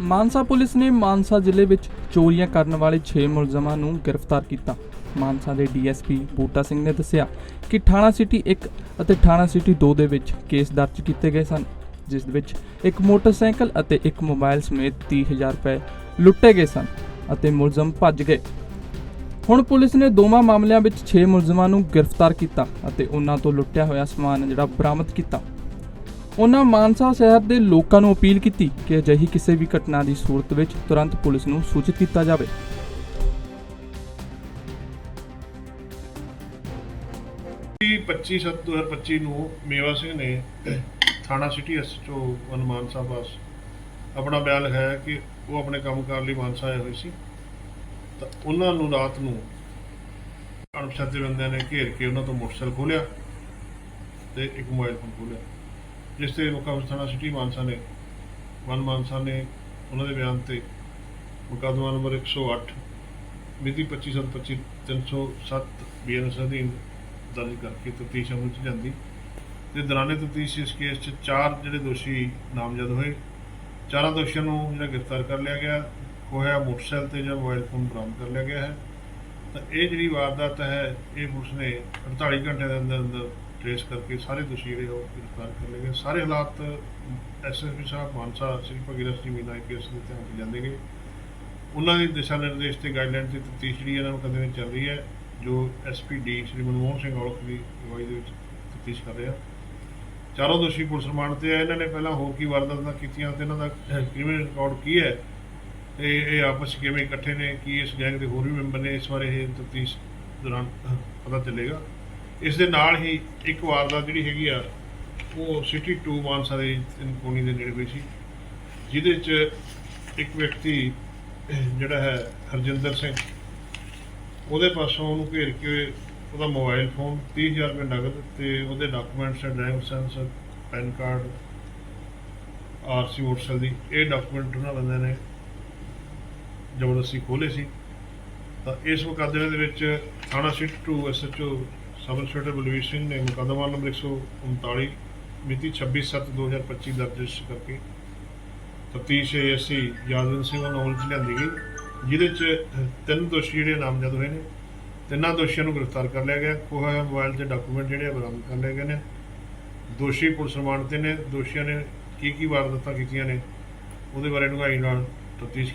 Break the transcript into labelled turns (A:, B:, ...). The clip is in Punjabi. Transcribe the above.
A: ਮਾਨਸਾ ਪੁਲਿਸ ਨੇ ਮਾਨਸਾ ਜ਼ਿਲ੍ਹੇ ਵਿੱਚ ਚੋਰੀਆਂ ਕਰਨ ਵਾਲੇ 6 ਮੁਲਜ਼ਮਾਂ ਨੂੰ ਗ੍ਰਿਫਤਾਰ ਕੀਤਾ। ਮਾਨਸਾ ਦੇ ਡੀਐਸਪੀ ਬੂਟਾ ਸਿੰਘ ਨੇ ਦੱਸਿਆ ਕਿ ਥਾਣਾ ਸਿਟੀ 1 ਅਤੇ ਥਾਣਾ ਸਿਟੀ 2 ਦੇ ਵਿੱਚ ਕੇਸ ਦਰਜ ਕੀਤੇ ਗਏ ਸਨ, ਜਿਸ ਵਿੱਚ ਇੱਕ ਮੋਟਰਸਾਈਕਲ ਅਤੇ ਇੱਕ ਮੋਬਾਈਲ ਸਮੇਤ 30000 ਰੁਪਏ ਲੁੱਟੇ ਗਏ ਸਨ ਅਤੇ ਮੁਲਜ਼ਮ ਭੱਜ ਗਏ। ਹੁਣ ਪੁਲਿਸ ਨੇ ਦੋਵਾਂ ਮਾਮਲਿਆਂ ਵਿੱਚ 6 ਮੁਲਜ਼ਮਾਂ ਨੂੰ ਗ੍ਰਿਫਤਾਰ ਕੀਤਾ ਅਤੇ ਉਹਨਾਂ ਤੋਂ ਲੁੱਟਿਆ ਹੋਇਆ ਸਮਾਨ ਜਿਹੜਾ ਬਰਾਮਦ ਕੀਤਾ। ਉਹਨਾਂ ਮਾਨਸਾ ਸ਼ਹਿਰ ਦੇ ਲੋਕਾਂ ਨੂੰ ਅਪੀਲ ਕੀਤੀ ਕਿ ਅਜਿਹੀ ਕਿਸੇ ਵੀ ਘਟਨਾ ਦੀ ਸੂਰਤ ਵਿੱਚ ਤੁਰੰਤ ਪੁਲਿਸ ਨੂੰ ਸੂਚਿਤ ਕੀਤਾ ਜਾਵੇ।
B: 25 ਸੱਤ 2025 ਨੂੰ ਮੇਵਾ ਸਿੰਘ ਨੇ ਥਾਣਾ ਸਿਟੀ ਐਸਐਚਓ ਵਨ ਮਾਨਸਾ ਪਾਸ ਆਪਣਾ ਬਿਆਨ ਲਿਖਾਇਆ ਕਿ ਉਹ ਆਪਣੇ ਕੰਮ ਕੰਮਕਾਰ ਲਈ ਮਾਨਸਾ ਆਏ ਹੋਏ ਸੀ। ਤਾਂ ਉਹਨਾਂ ਨੂੰ ਰਾਤ ਨੂੰ ਅਣਪਛਾਤੇ ਬੰਦਿਆਂ ਨੇ ਘੇਰ ਕੇ ਉਹਨਾਂ ਤੋਂ ਮੋਟਰਸਾਈਕਲ ਖੋਲਿਆ ਤੇ ਇੱਕ ਮੋਬਾਈਲ ਫੋਨ ਖੋਲਿਆ ਜਿਸ ਤੇ ਮੁਕਾਮ ਥਾਣਾ ਸਿਟੀ ਮਾਨਸਾ ਨੇ ਵਨ ਮਾਨਸਾ ਨੇ ਉਹਨਾਂ ਦੇ ਬਿਆਨ ਤੇ ਮੁਕੱਦਮਾ ਨੰਬਰ 108 ਮਿਤੀ 25/25 307 ਬੀਐਨਐਸ ਅਧੀਨ ਦਰਜ ਕਰਕੇ ਤਫਤੀਸ਼ ਅਮਲ ਚ ਜਾਂਦੀ ਤੇ ਦੌਰਾਨੇ ਤਫਤੀਸ਼ ਇਸ ਕੇਸ 'ਚ ਚਾਰ ਜਿਹੜੇ ਦੋਸ਼ੀ ਨਾਮਜ਼ਦ ਹੋਏ, ਚਾਰਾਂ ਦੋਸ਼ੀਆਂ ਨੂੰ ਜਿਹੜਾ ਗ੍ਰਿਫਤਾਰ ਕਰ ਲਿਆ ਗਿਆ ਹੋਇਆ ਮੋਟਰਸਾਈਕਲ ਤੇ ਜਾਂ ਮੋਬਾਈਲ ਫੋਨ ਬਰਾਮਦ ਕਰ ਲਿਆ ਗਿਆ ਹੈ। ਤਾਂ ਇਹ ਜਿਹੜੀ ਵਾਰਦਾਤ ਹੈ, ਇਹ ਪੁਲਿਸ ਨੇ 48 ਘੰਟੇ ਦੇ ਅੰਦਰ ਅੰਦਰ ਟ੍ਰੇਸ ਕਰਕੇ ਸਾਰੇ ਦੋਸ਼ੀ ਜਿਹੜੇ ਉਹ ਗ੍ਰਿਫਤਾਰ ਕਰ ਲਏ ਗਏ। ਸਾਰੇ ਹਾਲਾਤ ਐਸਐਸਪੀ ਸਾਹਿਬ, ਮਾਨਸਾ, ਸ੍ਰੀ ਭਗੀਰਥ ਜੀ, ਮੀਨਾ ਕੇਸ ਦੇ ਧਿਆਨ 'ਚ ਜਾਂਦੇ ਨੇ। ਉਹਨਾਂ ਦੇ ਦਿਸ਼ਾ ਨਿਰਦੇਸ਼ ਤੇ ਗਾਈਡਲਾਈਨ ਤੇ ਤਫਤੀਸ਼ ਜਿਹੜੀ ਇਹਨਾਂ ਨੂੰ ਕਦੇ ਵਿੱਚ ਚੱਲ ਰਹੀ ਹੈ, ਜੋ ਐਸਪੀਡੀ ਸ਼੍ਰੀ ਮਨਮੋਹਨ ਸਿੰਘ ਔਲਖ ਦੀ ਅਗਵਾਈ ਦੇ ਵਿੱਚ ਤਫਤੀਸ਼ ਕਰ ਰਿਹਾ। ਚਾਰੋਂ ਦੋਸ਼ੀ ਪੁਲਿਸ ਰਿਮਾਂਡ ਤੇ ਆ। ਇਹਨਾਂ ਨੇ ਪਹਿਲਾਂ ਹੋਰ ਕੀ ਵਾਰਦਾਤਾਂ ਕੀਤੀਆਂ ਤੇ ਇਹਨਾਂ ਦਾ ਕ੍ਰਿਮੀਨਲ ਰਿਕਾਰਡ ਕੀ ਹੈ ਤੇ ਇਹ ਆਪਸ ਕਿਵੇਂ ਇਕੱਠੇ ਨੇ, ਕੀ ਇਸ ਗੈਂਗ ਦੇ ਹੋਰ ਵੀ ਮੈਂਬਰ ਨੇ ਇਸ ਬਾਰੇ ਇਹ ਤਫਤੀਸ਼ ਦੌਰਾਨ ਪਤਾ ਚੱਲੇਗਾ। ਇਸ ਦੇ ਨਾਲ ਹੀ ਇੱਕ ਵਾਰਦਾਤ ਜਿਹੜੀ ਹੈਗੀ ਆ, ਉਹ ਸਿਟੀ 2 ਮਾਨਸਾ ਦੇ ਕੋਣੀ ਦੇ ਨੇੜੇ ਹੋਈ ਸੀ, ਜਿਹਦੇ 'ਚ ਇੱਕ ਵਿਅਕਤੀ, ਜਿਹੜਾ ਹੈ ਹਰਜਿੰਦਰ ਸਿੰਘ, ਉਹਦੇ ਪਾਸੋਂ ਉਹਨੂੰ ਘੇਰ ਕੇ ਉਹਦਾ ਮੋਬਾਈਲ ਫੋਨ 30000 ਰੁਪਏ ਨਗਦ ਤੇ ਉਹਦੇ documents driving licence PAN card RC motorcycle ਦੀ, ਇਹ ਡਾਕੂਮੈਂਟ ਉਹਨਾਂ ਬੰਦਿਆਂ ਨੇ ਜ਼ਬਰਦਸਤੀ ਖੋਲੇ ਸੀ। ਤਾਂ ਇਸ ਮੁਕੱਦਮੇ ਦੇ ਵਿੱਚ ਥਾਣਾ city 2 SHO sub inspector Balvir Singh ਨੇ ਮੁਕੱਦਮਾ ਨੰਬਰ 139 ਮਿਤੀ 26/7/2025 ਦਰਜ ਕਰਕੇ ਤਫਤੀਸ਼ ਏਐਸਸੀ ਯਾਦਵਿੰਦਰ ਸਿੰਘ ਨੂੰ 'ਚ ਲਿਆਂਦੀ ਗਈ, ਜਿਹਦੇ ਚ ਤਿੰਨ ਦੋਸ਼ੀ ਜਿਹੜੇ ਨਾਮਜ਼ਦ ਹੋਏ ਨੇ, ਤਿੰਨਾਂ ਦੋਸ਼ੀਆਂ ਨੂੰ ਗ੍ਰਿਫਤਾਰ ਕਰ ਲਿਆ ਗਿਆ ਕੋਹਾ ਮੋਬਾਈਲ ਤੇ ਡਾਕੂਮੈਂਟ ਜਿਹੜੇ ਬਰਾਮਦ ਕਰ ਲਏ ਗਏ ਨੇ। ਦੋਸ਼ੀ ਪੁਲਿਸ ਰਿਮਾਂਡ ਤੇ ਨੇ, ਦੋਸ਼ੀਆਂ ਨੇ ਕੀ ਕੀ ਵਾਰਦਾਤਾਂ ਕੀਤੀਆਂ ਨੇ, ਉਹਦੇ ਬਾਰੇ ਡੂੰਘਾਈ ਨਾਲ ਤਫਤੀਸ਼